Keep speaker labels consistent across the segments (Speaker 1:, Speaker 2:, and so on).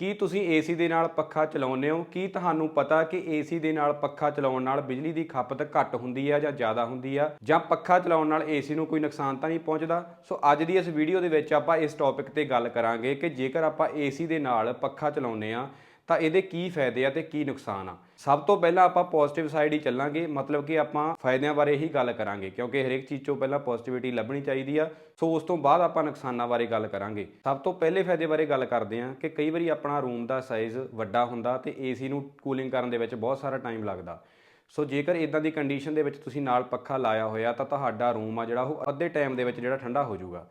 Speaker 1: ਕੀ ਤੁਸੀਂ ਏਸੀ ਦੇ ਨਾਲ ਪੱਖਾ ਚਲਾਉਂਦੇ ਹੋ? ਕੀ ਤੁਹਾਨੂੰ ਪਤਾ ਕਿ ਏਸੀ ਦੇ ਨਾਲ ਪੱਖਾ ਚਲਾਉਣ ਨਾਲ ਬਿਜਲੀ ਦੀ ਖਪਤ ਘੱਟ ਹੁੰਦੀ ਹੈ ਜਾਂ ਜ਼ਿਆਦਾ ਹੁੰਦੀ ਆ? ਜਾਂ ਪੱਖਾ ਚਲਾਉਣ ਨਾਲ ਏਸੀ ਨੂੰ ਕੋਈ ਨੁਕਸਾਨ ਤਾਂ ਨਹੀਂ ਪਹੁੰਚਦਾ? ਸੋ ਅੱਜ ਦੀ ਇਸ ਵੀਡੀਓ ਦੇ ਵਿੱਚ ਆਪਾਂ ਇਸ ਟੌਪਿਕ ਤੇ ਗੱਲ ਕਰਾਂਗੇ ਕਿ ਜੇਕਰ ਆਪਾਂ ਏਸੀ ਦੇ ਨਾਲ ਪੱਖਾ ਚਲਾਉਂਦੇ ਆ ਤਾਂ ਇਹਦੇ ਕੀ ਫਾਇਦੇ ਆ ਤੇ ਕੀ ਨੁਕਸਾਨ ਆ? ਸਭ ਤੋਂ ਪਹਿਲਾਂ ਆਪਾਂ ਪੋਜ਼ਿਟਿਵ ਸਾਈਡ ਹੀ ਚੱਲਾਂਗੇ, ਮਤਲਬ ਕਿ ਆਪਾਂ ਫਾਇਦਿਆਂ ਬਾਰੇ ਹੀ ਗੱਲ ਕਰਾਂਗੇ, ਕਿਉਂਕਿ ਹਰੇਕ ਚੀਜ਼ ਤੋਂ ਪਹਿਲਾਂ ਪੋਜ਼ਿਟਿਵਿਟੀ ਲੱਭਣੀ ਚਾਹੀਦੀ ਆ, ਸੋ ਉਸ ਤੋਂ ਬਾਅਦ ਆਪਾਂ ਨੁਕਸਾਨਾਂ ਬਾਰੇ ਗੱਲ ਕਰਾਂਗੇ। ਸਭ ਤੋਂ ਪਹਿਲੇ ਫਾਇਦੇ ਬਾਰੇ ਗੱਲ ਕਰਦੇ ਹਾਂ ਕਿ ਕਈ ਵਾਰੀ ਆਪਣਾ ਰੂਮ ਦਾ ਸਾਈਜ਼ ਵੱਡਾ ਹੁੰਦਾ ਤੇ ਏਸੀ ਨੂੰ ਕੂਲਿੰਗ ਕਰਨ ਦੇ ਵਿੱਚ ਬਹੁਤ ਸਾਰਾ ਟਾਈਮ ਲੱਗਦਾ। ਸੋ ਜੇਕਰ ਇਦਾਂ ਦੀ ਕੰਡੀਸ਼ਨ ਦੇ ਵਿੱਚ ਤੁਸੀਂ ਨਾਲ ਪੱਖਾ ਲਾਇਆ ਹੋਇਆ ਤਾਂ ਤੁਹਾਡਾ ਰੂਮ ਆ ਜਿਹੜਾ ਉਹ ਅੱਧੇ ਟਾਈਮ ਦੇ ਵਿੱਚ ਜਿਹੜਾ ਠੰਡਾ ਹੋ ਜਾਊਗਾ।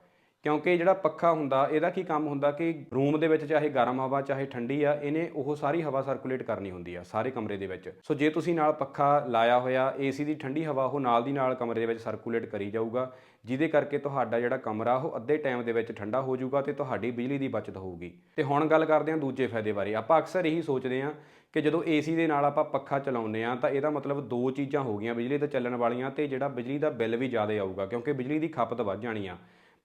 Speaker 1: ਕਿਉਂਕਿ ਜਿਹੜਾ ਪੱਖਾ ਹੁੰਦਾ, ਇਹਦਾ ਕੀ ਕੰਮ ਹੁੰਦਾ ਕਿ ਰੂਮ ਦੇ ਵਿੱਚ ਚਾਹੇ ਗਰਮ ਹਵਾ, ਚਾਹੇ ਠੰਡੀ ਆ, ਇਹਨੇ ਉਹ ਸਾਰੀ ਹਵਾ ਸਰਕੂਲੇਟ ਕਰਨੀ ਹੁੰਦੀ ਆ, ਸਾਰੇ ਕਮਰੇ ਦੇ ਵਿੱਚ। ਸੋ ਜੇ ਤੁਸੀਂ ਨਾਲ ਪੱਖਾ ਲਾਇਆ ਹੋਇਆ ਏਸੀ ਦੀ ਠੰਡੀ ਹਵਾ, ਉਹ ਨਾਲ ਦੀ ਨਾਲ ਕਮਰੇ ਦੇ ਵਿੱਚ ਸਰਕੂਲੇਟ ਕਰੀ ਜਾਊਗਾ, ਜਿਹਦੇ ਕਰਕੇ ਤੁਹਾਡਾ ਜਿਹੜਾ ਕਮਰਾ, ਉਹ ਅੱਧੇ ਟਾਈਮ ਦੇ ਵਿੱਚ ਠੰਡਾ ਹੋ ਜਾਊਗਾ ਤੇ ਤੁਹਾਡੀ ਬਿਜਲੀ ਦੀ ਬਚਤ ਹੋਊਗੀ। ਤੇ ਹੁਣ ਗੱਲ ਕਰਦੇ ਹਾਂ ਦੂਜੇ ਫਾਇਦੇ ਬਾਰੇ। ਆਪਾਂ ਅਕਸਰ ਇਹੀ ਸੋਚਦੇ ਹਾਂ ਕਿ ਜਦੋਂ ਏਸੀ ਦੇ ਨਾਲ ਆਪਾਂ ਪੱਖਾ ਚਲਾਉਂਦੇ ਆ ਤਾਂ ਇਹਦਾ ਮਤਲਬ ਦੋ ਚੀਜ਼ਾਂ ਹੋ ਗਈਆਂ, ਬਿਜਲੀ ਤੇ ਚੱਲਣ ਵਾਲੀਆਂ, ਤੇ ਜਿਹੜਾ ਬਿਜਲੀ ਦਾ ਬਿੱਲ ਵੀ ਜ਼ਿਆਦਾ ਆਊਗਾ, ਕਿਉਂਕਿ ਬਿਜਲੀ ਦੀ ਖਪਤ ਵੱਧ ਜਾਣੀ ਆ।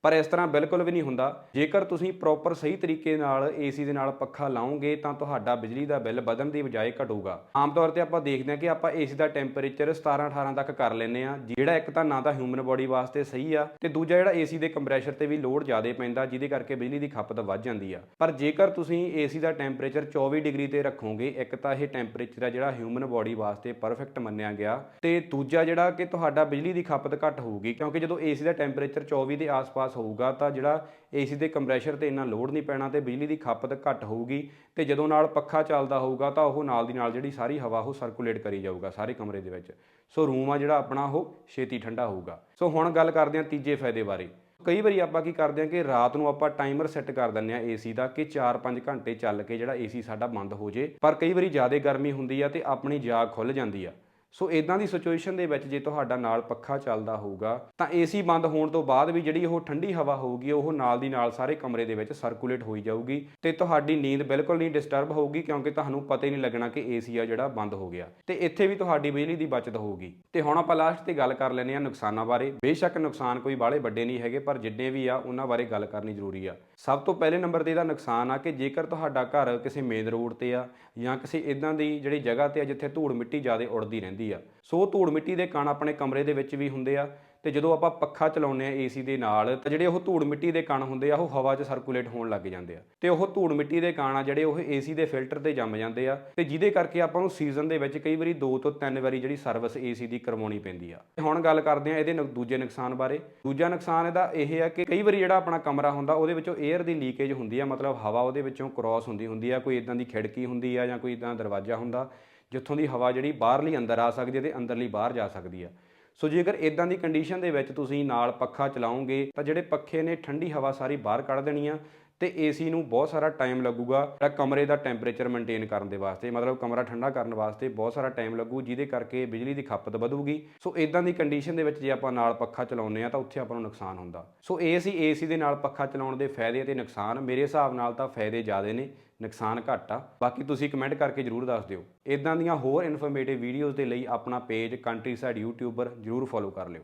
Speaker 1: ਪਰ ਇਸ ਤਰ੍ਹਾਂ ਬਿਲਕੁਲ ਵੀ ਨਹੀਂ ਹੁੰਦਾ। ਜੇਕਰ ਤੁਸੀਂ ਪ੍ਰੋਪਰ ਸਹੀ ਤਰੀਕੇ ਨਾਲ ਏਸੀ ਦੇ ਨਾਲ ਪੱਖਾ ਲਾਓਗੇ, ਤਾਂ ਤੁਹਾਡਾ ਬਿਜਲੀ ਦਾ ਬਿੱਲ ਵਧਣ ਦੀ ਬਜਾਏ ਘਟੂਗਾ। ਆਮ ਤੌਰ ਤੇ ਆਪਾਂ ਦੇਖਦੇ ਹਾਂ ਕਿ ਆਪਾਂ ਏਸੀ ਦਾ ਟੈਂਪਰੇਚਰ 17 18 ਤੱਕ ਕਰ ਲੈਂਦੇ ਆ ਜਿਹੜਾ ਇੱਕ ਤਾਂ ਨਾ ਤਾਂ ਹਿਊਮਨ ਬੋਡੀ ਵਾਸਤੇ ਸਹੀ ਆ ਤੇ ਦੂਜਾ ਜਿਹੜਾ ਏਸੀ ਦੇ ਕੰਪਰੈਸ਼ਰ ਤੇ ਵੀ ਲੋਡ ਜ਼ਿਆਦਾ ਪੈਂਦਾ, ਜਿਹਦੇ ਕਰਕੇ ਬਿਜਲੀ ਦੀ ਖਪਤ ਵੱਧ ਜਾਂਦੀ ਆ। ਪਰ ਜੇਕਰ ਤੁਸੀਂ ਏਸੀ ਦਾ ਟੈਂਪਰੇਚਰ 24 ਡਿਗਰੀ ਤੇ ਰੱਖੋਗੇ, ਇੱਕ ਤਾਂ ਇਹ ਟੈਂਪਰੇਚਰ ਆ ਜਿਹੜਾ ਹਿਊਮਨ ਬੋਡੀ ਵਾਸਤੇ ਪਰਫੈਕਟ ਮੰਨਿਆ ਗਿਆ ਤੇ ਦੂਜਾ ਜਿਹੜਾ ਕਿ ਤੁਹਾਡਾ ਬਿਜਲੀ ਦੀ ਖਪਤ ਘੱਟ ਹੋਊਗੀ, ਕਿਉਂਕਿ ਜਦੋਂ ਏਸੀ ਦਾ ਟੈਂਪਰੇਚਰ 24 ਦੇ ਆਸ-ਪਾਸ ਹੋਊਗਾ ਤਾਂ ਜਿਹੜਾ ਏਸੀ ਦੇ ਕੰਪਰੈਸ਼ਰ ਤੇ ਇੰਨਾ ਲੋਡ ਨਹੀਂ ਪੈਣਾ ਤੇ ਬਿਜਲੀ ਦੀ ਖਪਤ ਘੱਟ ਹੋਊਗੀ ਤੇ ਜਦੋਂ ਨਾਲ ਪੱਖਾ ਚੱਲਦਾ ਹੋਊਗਾ ਤਾਂ ਉਹ ਨਾਲ ਦੀ ਨਾਲ ਜਿਹੜੀ ਸਾਰੀ ਹਵਾ ਉਹ ਸਰਕੂਲੇਟ ਕਰੀ ਜਾਊਗਾ ਸਾਰੇ ਕਮਰੇ ਦੇ ਵਿੱਚ। ਸੋ ਰੂਮ ਆ ਜਿਹੜਾ ਆਪਣਾ ਉਹ ਛੇਤੀ ਠੰਡਾ ਹੋਊਗਾ। ਸੋ ਹੁਣ ਗੱਲ ਕਰਦੇ ਹਾਂ ਤੀਜੇ ਫਾਇਦੇ ਬਾਰੇ। ਕਈ ਵਾਰੀ ਆਪਾਂ ਕੀ ਕਰਦੇ ਹਾਂ ਕਿ ਰਾਤ ਨੂੰ ਆਪਾਂ ਟਾਈਮਰ ਸੈੱਟ ਕਰ ਦਿੰਦੇ ਆ ਏਸੀ ਦਾ ਕਿ 4-5 ਘੰਟੇ ਚੱਲ ਕੇ ਜਿਹੜਾ ਏਸੀ ਸਾਡਾ ਬੰਦ ਹੋ ਜੇ। ਪਰ ਕਈ ਵਾਰੀ ਜ਼ਿਆਦਾ ਗਰਮੀ ਹੁੰਦੀ ਆ ਤੇ ਆਪਣੀ ਜਾਗ ਖੁੱਲ ਜਾਂਦੀ ਆ। ਸੋ ਇਦਾਂ ਦੀ ਸਿਚੁਏਸ਼ਨ ਦੇ ਵਿੱਚ ਜੇ ਤੁਹਾਡਾ ਨਾਲ ਪੱਖਾ ਚੱਲਦਾ ਹੋਊਗਾ, ਤਾਂ ਏਸੀ ਬੰਦ ਹੋਣ ਤੋਂ ਬਾਅਦ ਵੀ ਜਿਹੜੀ ਉਹ ਠੰਡੀ ਹਵਾ ਹੋਊਗੀ, ਉਹ ਨਾਲ ਦੀ ਨਾਲ ਸਾਰੇ ਕਮਰੇ ਦੇ ਵਿੱਚ ਸਰਕੂਲੇਟ ਹੋਈ ਜਾਊਗੀ ਤੇ ਤੁਹਾਡੀ ਨੀਂਦ ਬਿਲਕੁਲ ਨਹੀਂ ਡਿਸਟਰਬ ਹੋਊਗੀ ਕਿਉਂਕਿ ਤੁਹਾਨੂੰ ਪਤਾ ਹੀ ਨਹੀਂ ਲੱਗਣਾ ਕਿ ਏਸੀ ਆ ਜਿਹੜਾ ਬੰਦ ਹੋ ਗਿਆ। ਤੇ ਇੱਥੇ ਵੀ ਤੁਹਾਡੀ ਬਿਜਲੀ ਦੀ ਬਚਤ ਹੋਊਗੀ। ਤੇ ਹੁਣ ਆਪਾਂ ਲਾਸਟ ਤੇ ਗੱਲ ਕਰ ਲੈਂਦੇ ਆ ਨੁਕਸਾਨਾਂ ਬਾਰੇ। ਬੇਸ਼ੱਕ ਨੁਕਸਾਨ ਕੋਈ ਬਾਹਲੇ ਵੱਡੇ ਨਹੀਂ ਹੈਗੇ, ਪਰ ਜਿੰਨੇ ਵੀ ਆ, ਉਹਨਾਂ ਬਾਰੇ ਗੱਲ ਕਰਨੀ ਜ਼ਰੂਰੀ ਆ। ਸਭ ਤੋਂ ਪਹਿਲੇ ਨੰਬਰ ਤੇ ਇਹਦਾ ਨੁਕਸਾਨ ਆ ਕਿ ਜੇਕਰ ਤੁਹਾਡਾ ਘਰ ਕਿਸੇ ਮੇਨ ਰੋਡ ਤੇ ਆ ਜਾਂ ਕਿਸੇ ਇਦਾਂ ਦੀ ਜਿਹੜੀ ਜਗ੍ਹਾ ਤੇ ਆ ਜਿੱਥੇ ਧੂੜ ਮਿੱਟੀ ਜ਼ਿਆਦਾ ਉੜਦੀ ਰਹਿੰਦੀ ਆ। ਸੋ ਧੂੜ ਮਿੱਟੀ ਦੇ ਕਣ ਆਪਣੇ ਕਮਰੇ ਦੇ ਵਿੱਚ ਵੀ ਹੁੰਦੇ ਆ ਤੇ ਜਦੋਂ ਆਪਾਂ ਪੱਖਾ ਚਲਾਉਂਦੇ ਆ ਏਸੀ ਦੇ ਨਾਲ, ਤਾਂ ਜਿਹੜੇ ਉਹ ਧੂੜ ਮਿੱਟੀ ਦੇ ਕਣ ਹੁੰਦੇ ਆ, ਉਹ ਹਵਾ 'ਚ ਸਰਕੂਲੇਟ ਹੋਣ ਲੱਗ ਜਾਂਦੇ ਆ। ਤੇ ਉਹ ਧੂੜ ਮਿੱਟੀ ਦੇ ਕਣ ਆ, ਜਿਹੜੇ ਉਹ ਏਸੀ ਦੇ ਫਿਲਟਰ ਤੇ ਜੰਮ ਜਾਂਦੇ ਆ ਤੇ ਜਿਹਦੇ ਕਰਕੇ ਆਪਾਂ ਨੂੰ ਸੀਜ਼ਨ ਦੇ ਵਿੱਚ ਕਈ ਵਾਰੀ 2 ਤੋਂ 3 ਵਾਰੀ ਜਿਹੜੀ ਸਰਵਿਸ ਏਸੀ ਦੀ ਕਰਵਾਉਣੀ ਪੈਂਦੀ ਆ। ਹੁਣ ਗੱਲ ਕਰਦੇ ਆ ਇਹਦੇ ਦੂਜੇ ਨੁਕਸਾਨ ਬਾਰੇ। ਦੂਜਾ ਨੁਕਸਾਨ ਇਹਦਾ ਇਹ ਆ ਕਿ ਕਈ ਵਾਰੀ ਜਿਹੜਾ ਆਪਣਾ ਕਮਰਾ ਹੁੰਦਾ, ਉਹਦੇ ਵਿੱਚੋਂ 에ਅਰ ਦੀ ਲੀਕੇਜ ਹੁੰਦੀ ਆ, ਮਤਲਬ ਹਵਾ ਉਹਦੇ ਵਿੱਚੋਂ ਕ੍ਰਾਸ ਹੁੰਦੀ ਹੁੰਦੀ ਆ, ਕੋਈ ਇਦਾਂ ਦੀ ਖਿੜਕੀ ਹੁੰਦੀ ਆ ਜਾਂ ਕੋਈ ਇਦਾਂ ਦਰਵਾਜ਼ਾ ਹੁੰਦਾ। ਜਿੱਥੋਂ ਦੀ ਹਵਾ ਜਿਹੜੀ ਬਾਹਰਲੀ ਅੰਦਰ ਆ ਸਕਦੀ ਹੈ ਤੇ ਅੰਦਰਲੀ ਬਾਹਰ ਜਾ ਸਕਦੀ ਹੈ ਸੋ ਜੇਕਰ ਇਦਾਂ ਦੀ ਕੰਡੀਸ਼ਨ ਦੇ ਵਿੱਚ ਤੁਸੀਂ ਨਾਲ ਪੱਖਾ ਚਲਾਉਂਗੇ ਤਾਂ ਜਿਹੜੇ ਪੱਖੇ ਨੇ, ਠੰਡੀ ਹਵਾ ਸਾਰੀ ਬਾਹਰ ਕੱਢ ਦੇਣੀ ਆ। ਤੇ ਏਸੀ ਨੂੰ ਬਹੁਤ ਸਾਰਾ ਟਾਈਮ ਲੱਗੂਗਾ। ਤਾਂ ਕਮਰੇ ਦਾ ਟੈਂਪਰੇਚਰ ਮੇਨਟੇਨ ਕਰਨ ਦੇ ਵਾਸਤੇ, ਮਤਲਬ ਕਮਰਾ ਠੰਡਾ ਕਰਨ ਵਾਸਤੇ ਬਹੁਤ ਸਾਰਾ ਟਾਈਮ ਲੱਗੂ, ਜਿਹਦੇ ਕਰਕੇ ਬਿਜਲੀ ਦੀ ਖਪਤ ਵਧੂਗੀ। ਸੋ ਇਦਾਂ ਦੀ ਕੰਡੀਸ਼ਨ ਦੇ ਵਿੱਚ ਜੇ ਆਪਾਂ ਨਾਲ ਪੱਖਾ ਚਲਾਉਂਦੇ ਆ ਤਾਂ ਉੱਥੇ ਆਪਾਂ ਨੂੰ ਨੁਕਸਾਨ ਹੁੰਦਾ। ਸੋ ਇਹ ਸੀ ਏਸੀ ਦੇ ਨਾਲ ਪੱਖਾ ਚਲਾਉਣ ਦੇ ਫਾਇਦੇ ਅਤੇ ਨੁਕਸਾਨ ਮੇਰੇ ਹਿਸਾਬ ਨਾਲ ਤਾਂ ਫਾਇਦੇ ਜ਼ਿਆਦੇ ਨੇ, ਨੁਕਸਾਨ ਘੱਟ ਆ। ਬਾਕੀ ਤੁਸੀਂ ਕਮੈਂਟ ਕਰਕੇ ਜਰੂਰ ਦੱਸ ਦਿਓ। ਇਦਾਂ ਦੀਆਂ ਹੋਰ ਇਨਫੋਰਮੇਟਿਵ ਵੀਡੀਓਜ਼ ਦੇ ਲਈ ਆਪਣਾ ਪੇਜ ਕੰਟਰੀ ਸਾਈਡ ਯੂਟਿਊਬਰ ਜਰੂਰ ਫੋਲੋ ਕਰ ਲਿਓ।